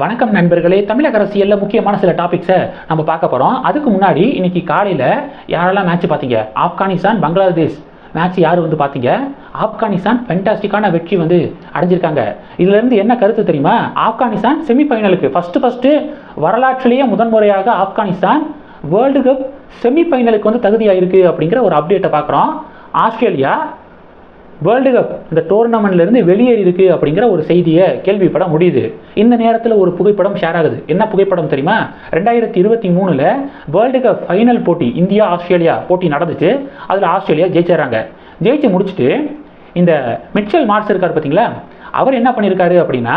வணக்கம் நண்பர்களே. தமிழக அரசியலில் முக்கியமான சில டாபிக்ஸை நம்ம பார்க்க போகிறோம் அதுக்கு முன்னாடி இன்னைக்கு காலையில் யாரெல்லாம் மேட்ச் பார்த்தீங்க? ஆப்கானிஸ்தான் பங்களாதேஷ் மேட்ச் யார் வந்து பார்த்தீங்க? ஆப்கானிஸ்தான் ஃபென்டாஸ்டிக்கான வெற்றி வந்து அடைஞ்சிருக்காங்க. இதுலேருந்து என்ன கருத்து தெரியுமா? ஆப்கானிஸ்தான் செமிஃபைனலுக்கு ஃபஸ்ட்டு ஃபஸ்ட்டு வரலாற்றிலேயே முதன்முறையாக ஆப்கானிஸ்தான் வேர்ல்டு கப் செமிஃபைனலுக்கு வந்து தகுதியாக இருக்குது அப்படிங்கிற ஒரு அப்டேட்டை பார்க்குறோம். ஆஸ்திரேலியா வேர்ல்டு கப் இந்த டோர்னமெண்ட்லேருந்து வெளியேறி இருக்கு அப்படிங்கிற ஒரு செய்தியை கேள்விப்பட முடியுது. இந்த நேரத்தில் ஒரு புகைப்படம் ஷேர் ஆகுது. என்ன புகைப்படம் தெரியுமா? ரெண்டாயிரத்தி இருபத்தி மூணில் வேர்ல்டு கப் ஃபைனல் போட்டி இந்தியா ஆஸ்திரேலியா போட்டி நடந்துச்சு. அதில் ஆஸ்திரேலியா ஜெயிச்சிடறாங்க. ஜெயிச்சு முடிச்சுட்டு இந்த மிச்சல் மார்க்ஸ் இருக்கார் பார்த்தீங்களா அவர் என்ன பண்ணியிருக்காரு அப்படின்னா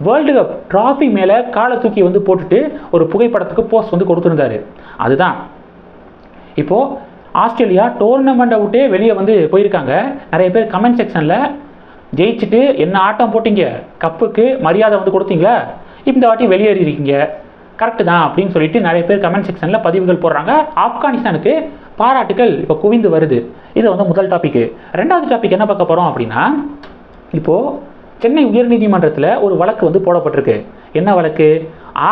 வேர்ல்டு கப் ட்ராஃபி மேலே காலை தூக்கி வந்து போட்டுட்டு ஒரு புகைப்படத்துக்கு போஸ்ட் வந்து கொடுத்துருந்தாரு. அதுதான். இப்போது ஆஸ்திரேலியா டோர்னமெண்ட்டை விட்டே வெளியே வந்து போயிருக்காங்க. நிறைய பேர் கமெண்ட் செக்ஷனில் ஜெயிச்சுட்டு என்ன ஆட்டம் போட்டீங்க? கப்புக்கு மரியாதை வந்து கொடுத்தீங்களா? இந்த வாட்டி வெளியேறி இருக்கீங்க கரெக்டு தான் அப்படின்னு சொல்லிட்டு நிறைய பேர் கமெண்ட் செக்ஷனில் பதிவுகள் போடுறாங்க. ஆப்கானிஸ்தானுக்கு பாராட்டுகள் இப்போ குவிந்து வருது. இது வந்து முதல் டாபிக் ரெண்டாவது டாபிக் என்ன பார்க்க போகிறோம் அப்படின்னா இப்போது சென்னை உயர்நீதிமன்றத்தில் ஒரு வழக்கு வந்து போடப்பட்டிருக்கு. என்ன வழக்கு?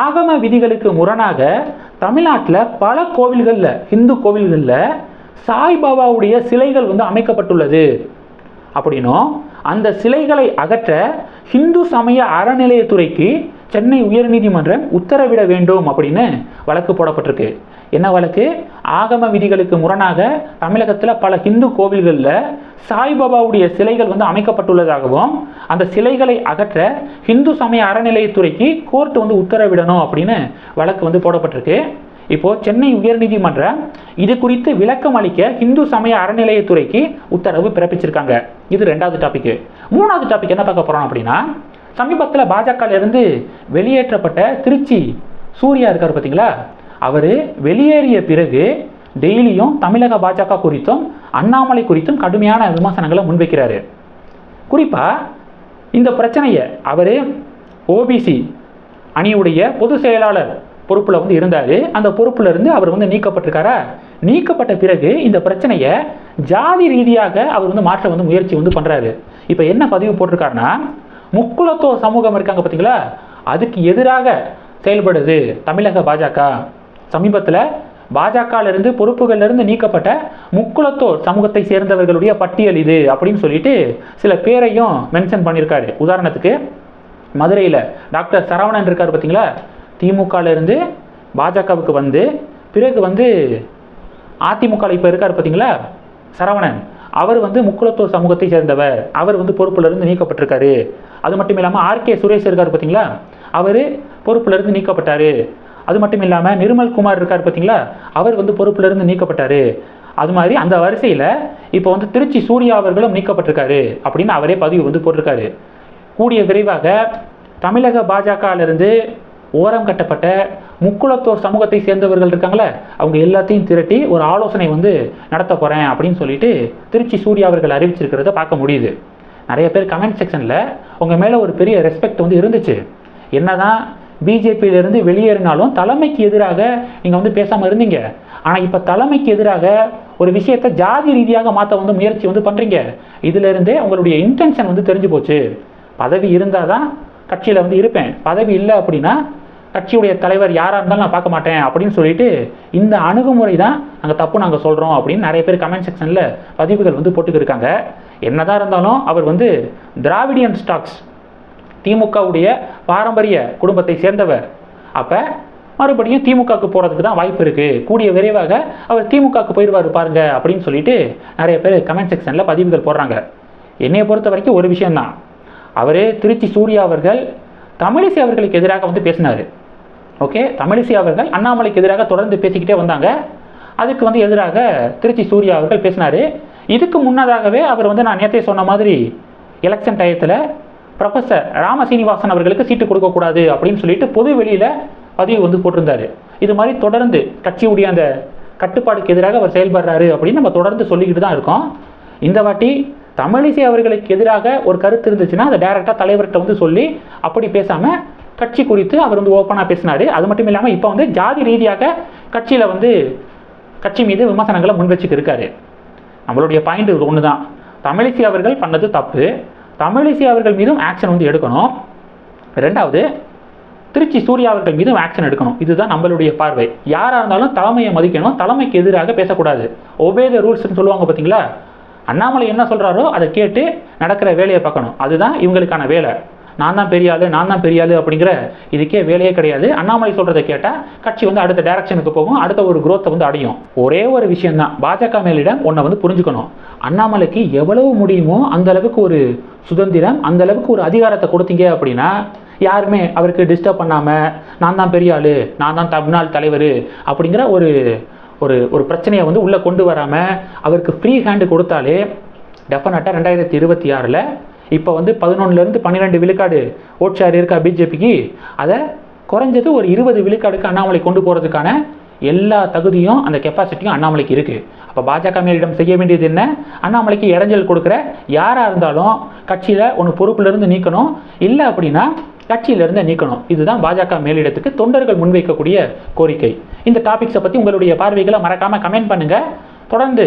ஆகம விதிகளுக்கு முரணாக தமிழ்நாட்டில் பல கோவில்களில் இந்து கோவில்களில் சாய்பாபாவுடைய சிலைகள் வந்து அமைக்கப்பட்டுள்ளது. அப்படின்னும் அந்த சிலைகளை அகற்ற ஹிந்து சமய அறநிலையத்துறைக்கு சென்னை உயர்நீதிமன்றம் உத்தரவிட வேண்டும் அப்படின்னு வழக்கு போடப்பட்டிருக்கு. என்ன வழக்கு? ஆகம விதிகளுக்கு முரணாக தமிழகத்தில் பல ஹிந்து கோவில்களில் சாய்பாபாவுடைய சிலைகள் வந்து அமைக்கப்பட்டுள்ளதாகவும் அந்த சிலைகளை அகற்ற ஹிந்து சமய அறநிலையத்துறைக்கு கோர்ட் வந்து உத்தரவிடணும் அப்படின்னு வழக்கு வந்து போடப்பட்டிருக்கு. இப்போது சென்னை உயர்நீதிமன்றம் இது குறித்து விளக்கம் அளிக்க இந்து சமய அறநிலையத்துறைக்கு உத்தரவு பிறப்பிச்சிருக்காங்க. இது ரெண்டாவது டாபிக்கு மூணாவது டாபிக் என்ன பார்க்க போகிறோம் அப்படின்னா சமீபத்தில் பாஜகலேருந்து வெளியேற்றப்பட்ட திருச்சி சூர்யா இருக்கார் பார்த்தீங்களா அவர் வெளியேறிய பிறகு டெய்லியும் தமிழக பாஜக குறித்தும் அண்ணாமலை குறித்தும் கடுமையான விமர்சனங்களை முன்வைக்கிறாரு. குறிப்பாக இந்த பிரச்சனையை அவர் ஓபிசி அணியுடைய பொதுச் செயலாளர் பொறுப்பில் வந்து இருந்தார். அந்த பொறுப்பில் இருந்து அவர் வந்து நீக்கப்பட்டிருக்காரா? நீக்கப்பட்ட பிறகு இந்த பிரச்சனையை ஜாதி ரீதியாக அவர் வந்து மாற்ற வந்து முயற்சி வந்து பண்ணுறாரு இப்போ என்ன பதிவு போட்டிருக்காருன்னா முக்குலத்தோ சமூகம் இருக்காங்க பார்த்தீங்களா அதுக்கு எதிராக செயல்படுது தமிழக பாஜக. சமீபத்தில் பாஜகவிலிருந்து பொறுப்புகளிலிருந்து நீக்கப்பட்ட முக்குலத்தோர் சமூகத்தை சேர்ந்தவர்களுடைய பட்டியல் இது அப்படின்னு சொல்லிட்டு சில பேரையும் மென்ஷன் பண்ணியிருக்காரு உதாரணத்துக்கு மதுரையில் டாக்டர் சரவணன் இருக்கார் பார்த்தீங்களா திமுகலேருந்து பாஜகவுக்கு வந்து பிறகு வந்து அதிமுகவில் இப்போ இருக்கார் பார்த்தீங்களா சரவணன். அவர் வந்து முக்குலத்தோர் சமூகத்தை சேர்ந்தவர். அவர் வந்து பொறுப்புலேருந்து நீக்கப்பட்டிருக்காரு. அது மட்டும் இல்லாமல் ஆர்கே சுரேஷ் இருக்கார் பார்த்தீங்களா அவர் பொறுப்புலேருந்து நீக்கப்பட்டார். அது மட்டும் இல்லாமல் நிர்மல் குமார் இருக்கார் பார்த்தீங்களா அவர் வந்து பொறுப்புலேருந்து இருந்து அது மாதிரி அந்த வரிசையில் இப்போ வந்து திருச்சி சூர்யா அவர்களும் நீக்கப்பட்டிருக்காரு அப்படின்னு அவரே பதிவு வந்து போட்டிருக்காரு. கூடிய விரைவாக தமிழக பாஜகவிலிருந்து ஓரம் கட்டப்பட்ட முக்குளத்தோர் சமூகத்தை சேர்ந்தவர்கள் இருக்காங்களே அவங்க எல்லாத்தையும் திரட்டி ஒரு ஆலோசனை வந்து நடத்த போகிறேன் அப்படின்னு சொல்லிட்டு திருச்சி சூர்யா அவர்கள் அறிவிச்சிருக்கிறத பார்க்க முடியுது. நிறைய பேர் கமெண்ட் செக்ஷனில் உங்கள் மேலே ஒரு பெரிய ரெஸ்பெக்ட் வந்து இருந்துச்சு. என்னதான் பிஜேபியிலிருந்து வெளியேறினாலும் தலைமைக்கு எதிராக நீங்கள் வந்து பேசாமல் இருந்தீங்க. ஆனால் இப்போ தலைமைக்கு எதிராக ஒரு விஷயத்தை ஜாதி ரீதியாக மாற்ற வந்து முயற்சி வந்து பண்ணுறீங்க இதிலிருந்தே உங்களுடைய இன்டென்ஷன் வந்து தெரிஞ்சு போச்சு. பதவி இருந்தால் தான் கட்சியில் வந்து இருப்பேன். பதவி இல்லை அப்படின்னா கட்சியுடைய தலைவர் யாராக இருந்தாலும் நான் பார்க்க மாட்டேன் அப்படின்னு சொல்லிட்டு இந்த அணுகுமுறை தான் நாங்கள் தப்பு நாங்கள் சொல்கிறோம் அப்படின்னு நிறைய பேர் கமெண்ட் செக்ஷனில் பதிவுகள் வந்து போட்டுக்கிருக்காங்க. என்னதான் இருந்தாலும் அவர் வந்து திராவிடியன் ஸ்டாக்ஸ் திமுகவுடைய பாரம்பரிய குடும்பத்தை சேர்ந்தவர். அப்போ மறுபடியும் திமுகவுக்கு போகிறதுக்கு தான் வாய்ப்பு இருக்குது கூடிய விரைவாக அவர் திமுகவுக்கு போயிடுவார் பாருங்க அப்படின்னு சொல்லிட்டு நிறைய பேர் கமெண்ட் செக்ஷனில் பதிவுகள் போடுறாங்க. என்னையை பொறுத்த வரைக்கும் ஒரு விஷயந்தான் அவர் திருச்சி சூர்யா அவர்கள் தமிழிசை அவர்களுக்கு எதிராக வந்து பேசினார். ஓகே தமிழிசை அவர்கள் அண்ணாமலைக்கு எதிராக தொடர்ந்து பேசிக்கிட்டே வந்தாங்க. அதுக்கு வந்து எதிராக திருச்சி சூர்யா அவர்கள் பேசினார். இதுக்கு முன்னதாகவே அவர் வந்து நான் நேற்றே சொன்ன மாதிரி எலெக்ஷன் டயத்தில் ப்ரொஃபஸர் ராமசீனிவாசன் அவர்களுக்கு சீட்டு கொடுக்கக்கூடாது அப்படின்னு சொல்லிட்டு பொது வெளியில் பதிவு வந்து போட்டிருந்தார். இது மாதிரி தொடர்ந்து கட்சியுடைய அந்த கட்டுப்பாடுக்கு எதிராக அவர் செயல்படுறாரு அப்படின்னு நம்ம தொடர்ந்து சொல்லிக்கிட்டு தான் இருக்கோம். இந்த வாட்டி தமிழிசை அவர்களுக்கு எதிராக ஒரு கருத்து இருந்துச்சுன்னா அதை டைரெக்டாக தலைவர்கிட்ட வந்து சொல்லி அப்படி பேசாமல் கட்சி குறித்து அவர் வந்து ஓப்பனாக பேசினார். அது மட்டும் இல்லாமல் இப்போ வந்து ஜாதி ரீதியாக கட்சியில் வந்து கட்சி மீது விமர்சனங்களை முன் வச்சுட்டு இருக்காரு. நம்மளுடைய பாயிண்ட் ஒன்று தான் தமிழிசை அவர்கள் பண்ணது தப்பு. தமிழிசை அவர்கள் மீதும் ஆக்ஷன் வந்து எடுக்கணும். ரெண்டாவது திருச்சி சூர்யா அவர்கள் மீதும் ஆக்ஷன் எடுக்கணும். இதுதான் நம்மளுடைய பார்வை. யாராக இருந்தாலும் தலைமையை மதிக்கணும். தலைமைக்கு எதிராக பேசக்கூடாது. ஒபே த ரூல்ஸ்னு சொல்லுவாங்க பார்த்தீங்களா அண்ணாமலை என்ன சொல்கிறாரோ அதை கேட்டு நடக்கிற வேலையை பார்க்கணும். அதுதான் இவங்களுக்கான வேலை. நான் தான் பெரிய ஆளு நான் தான் பெரிய ஆளு அப்படிங்கிற இதுக்கே வேலையே கிடையாது. அண்ணாமலை சொல்கிறத கேட்டால் கட்சி வந்து அடுத்த டைரக்ஷனுக்கு போகும் அடுத்த ஒரு குரோத்தை வந்து அடையும். ஒரே ஒரு விஷயம்தான். பாஜக மேலிடம் ஒன்றை வந்து புரிஞ்சுக்கணும். அண்ணாமலைக்கு எவ்வளவு முடியுமோ அந்த அளவுக்கு ஒரு சுதந்திரம் அந்த அளவுக்கு ஒரு அதிகாரத்தை கொடுத்தீங்க அப்படின்னா யாருமே அவருக்கு டிஸ்டர்ப் பண்ணாமல் நான் தான் பெரிய ஆளு நான் தான் தமிழ்நாள் தலைவர் அப்படிங்கிற ஒரு ஒரு ஒரு பிரச்சனையை வந்து உள்ளே கொண்டு வராமல் அவருக்கு ஃப்ரீ ஹேண்டு கொடுத்தாலே டெஃபினட்டாக ரெண்டாயிரத்தி இருபத்தி ஆறில் இப்போ வந்து பதினொன்றுலேருந்து பன்னிரெண்டு விழுக்காடு ஓட் ஷேர் இருக்கா பிஜேபிக்கு? அதை குறைஞ்சது ஒரு இருபது விழுக்காடுக்கு அண்ணாமலை கொண்டு போகிறதுக்கான எல்லா தகுதியும் அந்த கெப்பாசிட்டியும் அண்ணாமலைக்கு இருக்குது அப்போ பாஜக மேலிடம் செய்ய வேண்டியது என்ன? அண்ணாமலைக்கு இடைஞ்சல் கொடுக்குற யாராக இருந்தாலும் கட்சியில் ஒன்று பொறுப்பிலிருந்து நீக்கணும். இல்லை அப்படின்னா கட்சியிலிருந்து நீக்கணும். இதுதான் பாஜக மேலிடத்துக்கு தொண்டர்கள் முன்வைக்கக்கூடிய கோரிக்கை. இந்த டாபிக்ஸை பற்றி உங்களுடைய பார்வைகளை மறக்காமல் கமெண்ட் பண்ணுங்கள் தொடர்ந்து